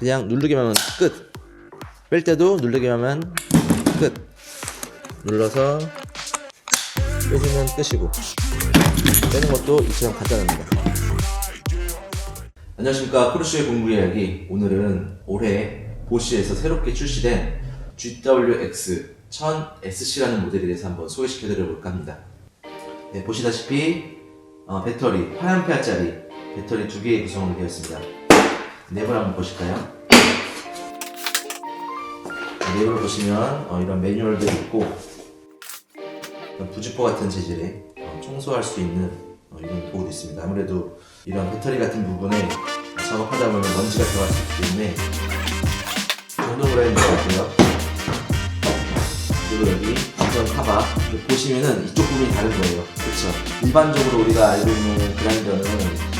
그냥 누르기만 하면 끝. 뺄 때도 누르기만 하면 끝. 눌러서 빼주면 끝이고 빼는 것도 이처럼 간단합니다. 안녕하십니까 크루시의 공부 이야기 오늘은 올해 보쉬에서 새롭게 출시된 GWX 1000SC라는 모델에 대해서 한번 소개시켜 드려볼까 합니다. 네, 보시다시피 어, 배터리 8A짜리 배터리 두 개의 구성으로 되어 있습니다. 내부를 한번 보실까요? 내부를 보시면 어, 이런 매뉴얼도 있고 부직포 같은 재질의 어, 청소할 수 있는 어, 이런 도구도 있습니다. 아무래도 이런 배터리 같은 부분에 작업하다 보면 먼지가 들어갈 수 있기 때문에 정도 브랜드 같고요. 그리고 여기 완전 카바 보시면은 이쪽 부분이 다른 거예요. 그렇죠? 일반적으로 우리가 알고 있는 그라인더는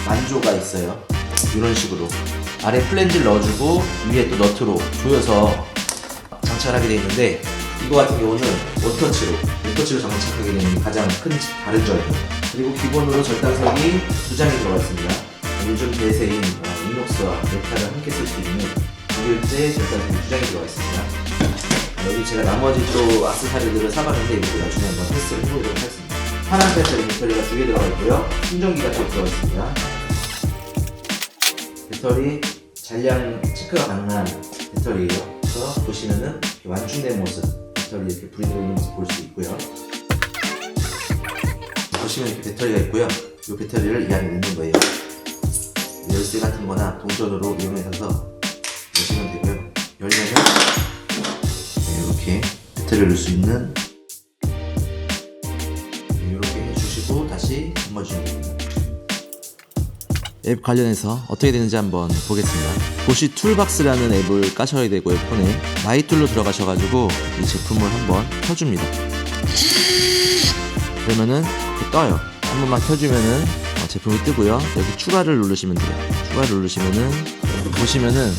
만조가 있어요. 이런 식으로 아래 플랜지를 넣어주고 위에 또 너트로 조여서 장착하게 되어 있는데 이거 같은 경우는 워터치로 워터치로 장착하게 되는 가장 큰 다른 점이에요. 그리고 기본으로 절단석이 두 장이 들어가 있습니다. 요즘 대세인 어, 이녹스와 메탈을 함께 쓸 수 있는 독일제 절단석이 두 장이 들어가 있습니다. 여기 제가 나머지 또 악세사리들을 사봤는데 이것도 나중에 한번 테스트를 해보도록 하겠습니다. 파란 배터리 배터리가 두 개 들어가 있고요. 충전기가 또 들어가 있습니다. 배터리 잔량 체크가 가능한 배터리예요. 그래서 보시면은 완충된 모습 배터리 이렇게 불이 들어있는 모습 볼 수 있고요. 보시면 이렇게 배터리가 있고요. 이 배터리를 이 안에 넣는 거예요. 열쇠 같은 거나 동전으로 이용해서 넣으시면 되고요. 열면은 네, 이렇게 배터리를 넣을 수 있는 네, 이렇게 해주시고 다시 감아주시면 됩니다. 앱 관련해서 어떻게 되는지 한번 보겠습니다. 보시 툴박스라는 앱을 까셔야 되고요, 폰에. 마이툴로 들어가셔가지고 이 제품을 한번 켜줍니다. 그러면은 떠요. 한 번만 켜주면은 어, 제품이 뜨고요. 여기 추가를 누르시면 돼요. 추가를 누르시면은 보시면은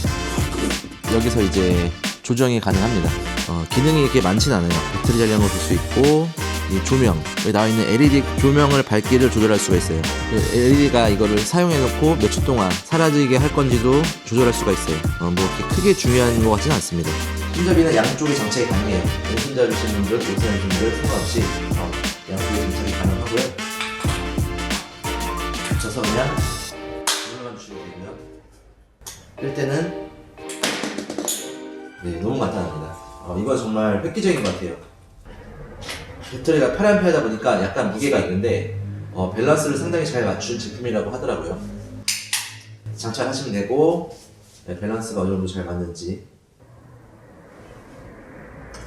여기서 이제 조정이 가능합니다. 어, 기능이 이렇게 많진 않아요. 배터리 잔량을 볼 수 있고 이 조명 여기 나와 있는 LED 조명을 밝기를 조절할 수가 있어요. LED가 이거를 사용해 놓고 몇초 동안 사라지게 할 건지도 조절할 수가 있어요. 어, 뭐 이렇게 크게 중요한 것 같지는 않습니다. 손잡이는 양쪽에 장착이 가능해요. 왼손잡이신 분들, 오른손잡이신 분들 상관없이 어, 양쪽에 장착이 가능하고요. 붙여서 그냥 눌러만 주시면 되고요. 뜰 때는 네, 너무 간단합니다. 어, 이건 정말 획기적인 것 같아요. 배터리가 8A다 보니까 약간 무게가 있는데 어, 밸런스를 상당히 잘 맞춘 제품이라고 하더라고요. 장착하시면 되고 네, 밸런스가 어느 정도 잘 맞는지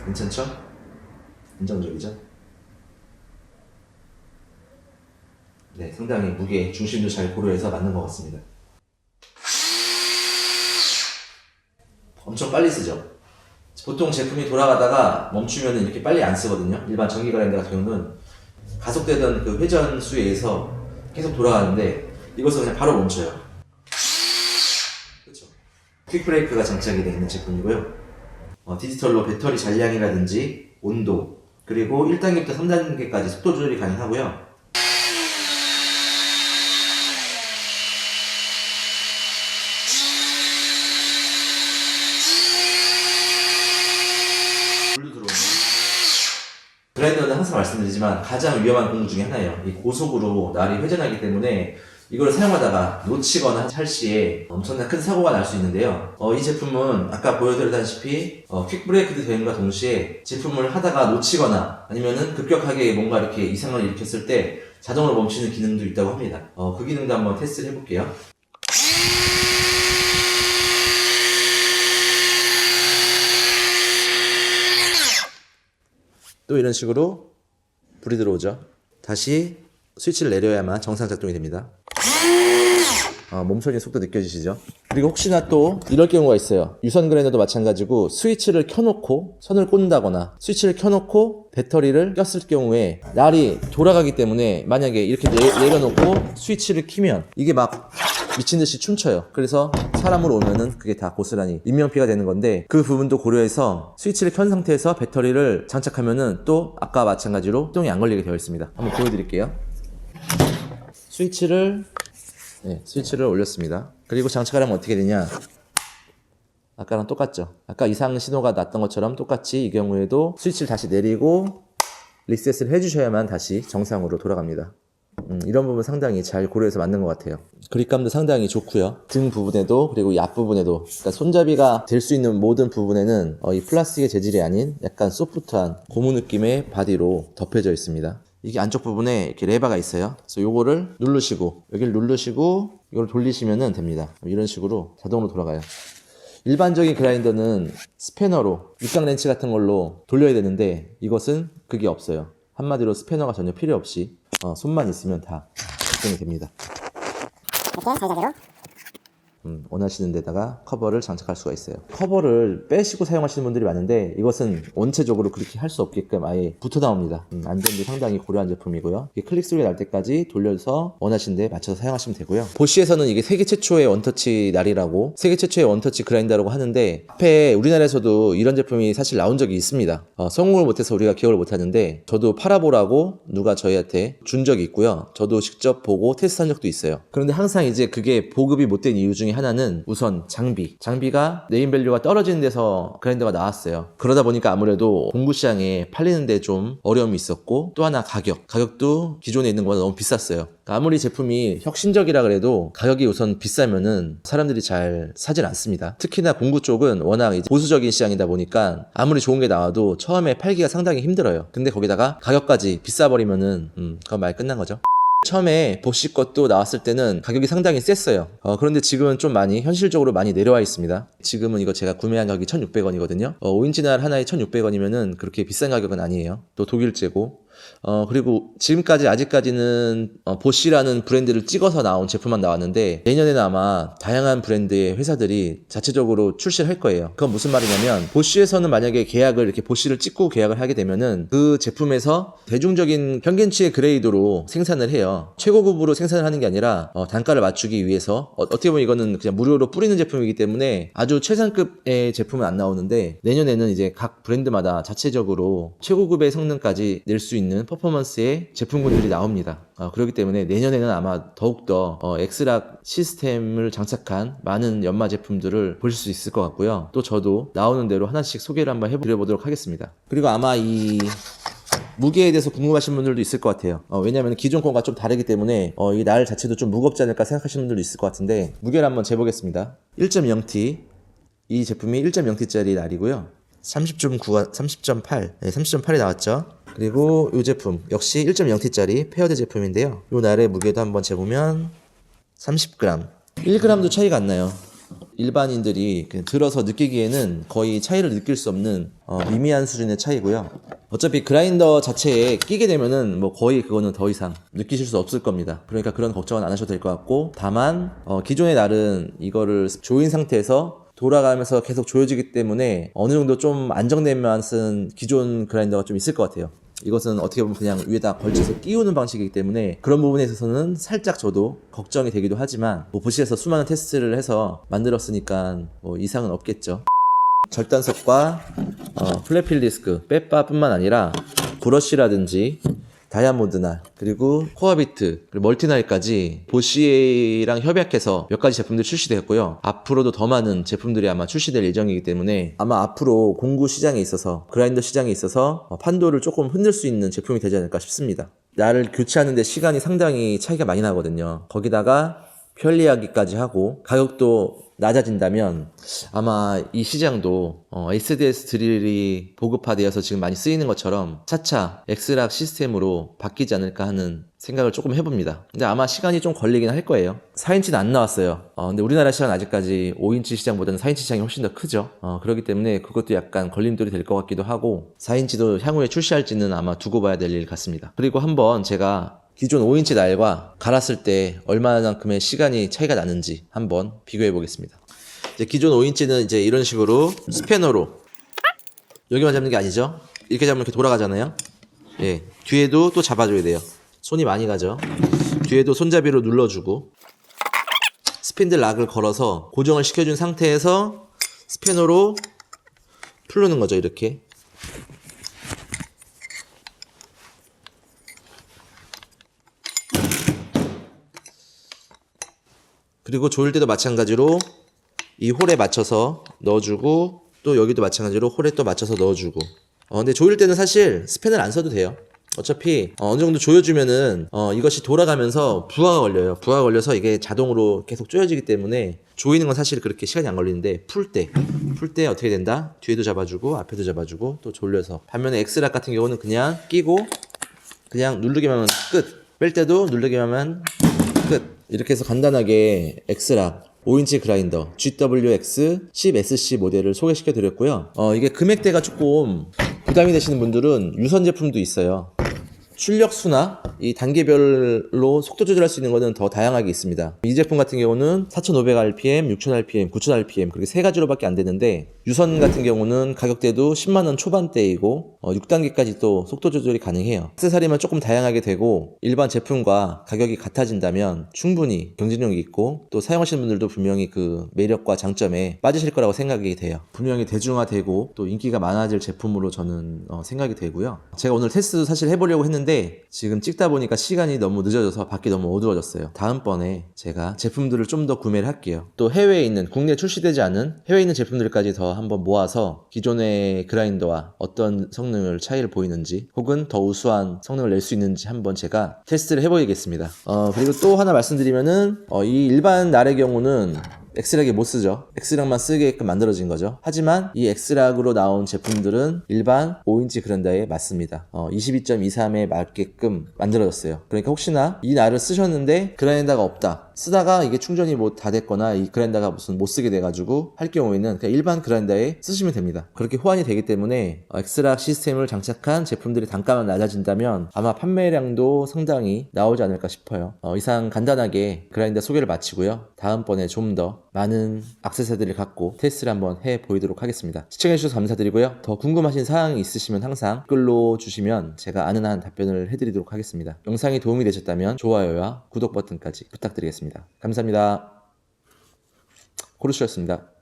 괜찮죠? 안정적이죠? 네, 상당히 무게 중심도 잘 고려해서 맞는 것 같습니다. 엄청 빨리 쓰죠. 보통 제품이 돌아가다가 멈추면 이렇게 빨리 안 쓰거든요. 일반 전기 그라인더 같은 경우는 가속되던 그 회전 수에 의해서 계속 돌아가는데 이것은 그냥 바로 멈춰요. 그렇죠. 퀵 브레이크가 장착이 되어 있는 제품이고요. 어, 디지털로 배터리 잔량이라든지 온도 그리고 1단계부터 3단계까지 속도 조절이 가능하고요. 불도 들어오는 그라인더는 항상 말씀드리지만 가장 위험한 공구 중에 하나예요. 이 고속으로 날이 회전하기 때문에 이걸 사용하다가 놓치거나 할 시에 엄청난 큰 사고가 날 수 있는데요. 어, 이 제품은 아까 보여드렸다시피 어, 퀵 브레이크도 되는과 동시에 제품을 하다가 놓치거나 아니면은 급격하게 뭔가 이렇게 이상을 일으켰을 때 자동으로 멈추는 기능도 있다고 합니다. 어, 그 기능도 한번 테스트를 해볼게요. 또 이런 식으로 불이 들어오죠. 다시 스위치를 내려야만 정상 작동이 됩니다. 아, 몸소리 속도 느껴지시죠? 그리고 혹시나 또 이럴 경우가 있어요. 유선 그라인더도 마찬가지고 스위치를 켜놓고 선을 꽂는다거나 스위치를 켜놓고 배터리를 꼈을 경우에 날이 돌아가기 때문에 만약에 이렇게 내, 내려놓고 스위치를 키면 이게 막 미친 듯이 춤춰요. 그래서 사람으로 오면은 그게 다 고스란히 인명피해가 되는 건데 그 부분도 고려해서 스위치를 켠 상태에서 배터리를 장착하면은 또 아까 마찬가지로 시동이 안 걸리게 되어 있습니다. 한번 보여드릴게요. 스위치를 네, 스위치를 올렸습니다. 그리고 장착을 하면 어떻게 되냐? 아까랑 똑같죠. 아까 이상 신호가 났던 것처럼 똑같이 이 경우에도 스위치를 다시 내리고 리셋을 해주셔야만 다시 정상으로 돌아갑니다. 음, 이런 부분 상당히 잘 고려해서 만든 것 같아요. 그립감도 상당히 좋고요. 등 부분에도 그리고 이 앞부분에도 그러니까 손잡이가 될 수 있는 모든 부분에는 어, 이 플라스틱의 재질이 아닌 약간 소프트한 고무 느낌의 바디로 덮여져 있습니다. 이게 안쪽 부분에 이렇게 레바가 있어요. 그래서 요거를 누르시고 여기를 누르시고 이걸 돌리시면 됩니다. 이런 식으로 자동으로 돌아가요. 일반적인 그라인더는 스패너로 육각 렌치 같은 걸로 돌려야 되는데 이것은 그게 없어요. 한마디로 스패너가 전혀 필요 없이 어, 손만 있으면 다 작동이 됩니다. 이렇게 자유자재로 음, 원하시는 데다가 커버를 장착할 수가 있어요. 커버를 빼시고 사용하시는 분들이 많은데 이것은 원체적으로 그렇게 할 수 없게끔 아예 붙어 나옵니다. 음, 안전도 상당히 고려한 제품이고요. 클릭 소리가 날 때까지 돌려서 원하시는 데 맞춰서 사용하시면 되고요. 보쉬에서는 이게 세계 최초의 원터치 날이라고 세계 최초의 원터치 그라인더라고 하는데 앞에 우리나라에서도 이런 제품이 사실 나온 적이 있습니다. 어, 성공을 못해서 우리가 기억을 못하는데 저도 팔아보라고 누가 저희한테 준 적이 있고요. 저도 직접 보고 테스트한 적도 있어요. 그런데 항상 이제 그게 보급이 못된 이유 중에 하나는 우선 장비. 장비가 네임밸류가 떨어지는 데서 그라인더가 나왔어요. 그러다 보니까 아무래도 공구 시장에 팔리는데 좀 어려움이 있었고 또 하나 가격. 가격도 기존에 있는 거보다 너무 비쌌어요. 그러니까 아무리 제품이 혁신적이라 그래도 가격이 우선 비싸면은 사람들이 잘 사질 않습니다. 특히나 공구 쪽은 워낙 보수적인 시장이다 보니까 아무리 좋은 게 나와도 처음에 팔기가 상당히 힘들어요. 근데 거기다가 가격까지 비싸버리면은 음, 그건 말 끝난 거죠. 처음에 보시 것도 나왔을 때는 가격이 상당히 셌어요. 어, 그런데 지금은 좀 많이 현실적으로 많이 내려와 있습니다. 지금은 이거 제가 구매한 가격이 1,600원이거든요. 어, 5인치 날 하나에 1,600원이면은 그렇게 비싼 가격은 아니에요. 또 독일제고. 어, 그리고 지금까지 아직까지는 어, 보쉬라는 브랜드를 찍어서 나온 제품만 나왔는데 내년에는 아마 다양한 브랜드의 회사들이 자체적으로 출시를 할 거예요. 그건 무슨 말이냐면 보쉬에서는 만약에 계약을 이렇게 보쉬를 찍고 계약을 하게 되면은 그 제품에서 대중적인 평균치의 그레이드로 생산을 해요. 최고급으로 생산을 하는 게 아니라 어, 단가를 맞추기 위해서 어, 어떻게 보면 이거는 그냥 무료로 뿌리는 제품이기 때문에 아주 최상급의 제품은 안 나오는데 내년에는 이제 각 브랜드마다 자체적으로 최고급의 성능까지 낼 수 있는 퍼포먼스의 제품군들이 나옵니다. 어, 그렇기 때문에 내년에는 아마 더욱더 어, 엑스락 시스템을 장착한 많은 연마 제품들을 보실 수 있을 것 같고요. 또 저도 나오는 대로 하나씩 소개를 한번 해드려보도록 하겠습니다. 그리고 아마 이 무게에 대해서 궁금하신 분들도 있을 것 같아요. 어, 왜냐하면 기존 건과 좀 다르기 때문에 어, 이 날 자체도 좀 무겁지 않을까 생각하시는 분들도 있을 것 같은데 무게를 한번 재보겠습니다. 1.0T 이 제품이 1.0T짜리 날이고요. 30.9가 30.8, 네, 30.8이 나왔죠. 그리고 이 제품 역시 1.0T짜리 페어드 제품인데요. 이 날의 무게도 한번 재보면 30g, 1g도 차이가 안 나요. 일반인들이 그냥 들어서 느끼기에는 거의 차이를 느낄 수 없는 어, 미미한 수준의 차이고요. 어차피 그라인더 자체에 끼게 되면은 뭐 거의 그거는 더 이상 느끼실 수 없을 겁니다. 그러니까 그런 걱정은 안 하셔도 될 것 같고 다만 어, 기존의 날은 이거를 조인 상태에서 돌아가면서 계속 조여지기 때문에 어느 정도 좀 안정된 맛은 기존 그라인더가 좀 있을 것 같아요. 이것은 어떻게 보면 그냥 위에다 걸쳐서 끼우는 방식이기 때문에 그런 부분에 있어서는 살짝 저도 걱정이 되기도 하지만 뭐 보시에서 수많은 테스트를 해서 만들었으니까 뭐 이상은 없겠죠. 절단석과 어, 플래필 디스크, 빼바뿐만 아니라 브러쉬라든지 다이아몬드 날 그리고 코어비트 그리고 멀티날까지 보시랑 협약해서 몇 가지 제품들이 출시되었고요. 앞으로도 더 많은 제품들이 아마 출시될 예정이기 때문에 아마 앞으로 공구 시장에 있어서 그라인더 시장에 있어서 어, 판도를 조금 흔들 수 있는 제품이 되지 않을까 싶습니다. 나를 교체하는데 시간이 상당히 차이가 많이 나거든요. 거기다가 편리하기까지 하고 가격도 낮아진다면 아마 이 시장도 어, SDS 드릴이 보급화되어서 지금 많이 쓰이는 것처럼 차차 엑스락 시스템으로 바뀌지 않을까 하는 생각을 조금 해봅니다. 근데 아마 시간이 좀 걸리긴 할 거예요. 4인치는 안 나왔어요. 어, 근데 우리나라 시장 은 아직까지 5인치 시장보다는 4인치 시장이 훨씬 더 크죠. 어, 그렇기 때문에 그것도 약간 걸림돌이 될 것 같기도 하고 4인치도 향후에 출시할지는 아마 두고 봐야 될 일 같습니다. 그리고 한번 제가 기존 5인치 날과 갈았을 때 얼마만큼의 시간이 차이가 나는지 한번 비교해 보겠습니다. 이제 기존 5인치는 이제 이런 식으로 스패너로 여기만 잡는 게 아니죠. 이렇게 잡으면 이렇게 돌아가잖아요. 예, 뒤에도 또 잡아줘야 돼요. 손이 많이 가죠. 뒤에도 손잡이로 눌러주고 스핀들 락을 걸어서 고정을 시켜준 상태에서 스패너로 풀르는 거죠. 이렇게 그리고 조일 때도 마찬가지로 이 홀에 맞춰서 넣어주고 또 여기도 마찬가지로 홀에 또 맞춰서 넣어주고. 어 근데 조일 때는 사실 스팬을 안 써도 돼요. 어차피 어, 어느 정도 조여주면은 어, 이것이 돌아가면서 부하가 걸려요. 부하가 걸려서 이게 자동으로 계속 조여지기 때문에 조이는 건 사실 그렇게 시간이 안 걸리는데 풀 때 풀 때 어떻게 된다? 뒤에도 잡아주고 앞에도 잡아주고 또 졸려서. 반면에 엑스락 같은 경우는 그냥 끼고 그냥 누르기만 하면 끝. 뺄 때도 누르기만 하면 끝. 이렇게 해서 간단하게 엑스락 5인치 그라인더 GWX 10SC 모델을 소개시켜 드렸고요. 어, 이게 금액대가 조금 부담이 되시는 분들은 유선 제품도 있어요. 출력수나 이 단계별로 속도 조절할 수 있는 것은 더 다양하게 있습니다. 이 제품 같은 경우는 4500rpm, 6000rpm, 9000rpm 그렇게 세 가지로밖에 안 되는데 유선 같은 경우는 가격대도 10만원 초반대이고 어, 6단계까지 또 속도 조절이 가능해요. 액세서리만 조금 다양하게 되고 일반 제품과 가격이 같아진다면 충분히 경쟁력이 있고 또 사용하시는 분들도 분명히 그 매력과 장점에 빠지실 거라고 생각이 돼요. 분명히 대중화되고 또 인기가 많아질 제품으로 저는 어, 생각이 되고요. 제가 오늘 테스트도 사실 해보려고 했는데 지금 찍다 보니까 시간이 너무 늦어져서 밖이 너무 어두워졌어요. 다음번에 제가 제품들을 좀 더 구매를 할게요. 또 해외에 있는 국내 출시되지 않은 해외에 있는 제품들까지 더 한번 모아서 기존의 그라인더와 어떤 성능을 차이를 보이는지 혹은 더 우수한 성능을 낼 수 있는지 한번 제가 테스트를 해보겠습니다. 어, 그리고 또 하나 말씀드리면은 어, 이 일반 날의 경우는 엑스락에 못 쓰죠. 엑스락만 쓰게끔 만들어진 거죠. 하지만 이 엑스락으로 나온 제품들은 일반 5인치 그랜다에 맞습니다. 어, 22.23에 맞게끔 만들어졌어요. 그러니까 혹시나 이 날을 쓰셨는데 그랜다가 없다. 쓰다가 이게 충전이 뭐 다 됐거나 이 그랜다가 무슨 못 쓰게 돼가지고 할 경우에는 그냥 일반 그랜다에 쓰시면 됩니다. 그렇게 호환이 되기 때문에 어, 엑스락 시스템을 장착한 제품들의 단가만 낮아진다면 아마 판매량도 상당히 나오지 않을까 싶어요. 어, 이상 간단하게 그라인더 소개를 마치고요. 다음번에 좀 더 많은 악세사리를 갖고 테스트를 한번 해 보이도록 하겠습니다. 시청해주셔서 감사드리고요. 더 궁금하신 사항이 있으시면 항상 댓글로 주시면 제가 아는 한 답변을 해드리도록 하겠습니다. 영상이 도움이 되셨다면 좋아요와 구독 버튼까지 부탁드리겠습니다. 감사합니다. 고르시였습니다.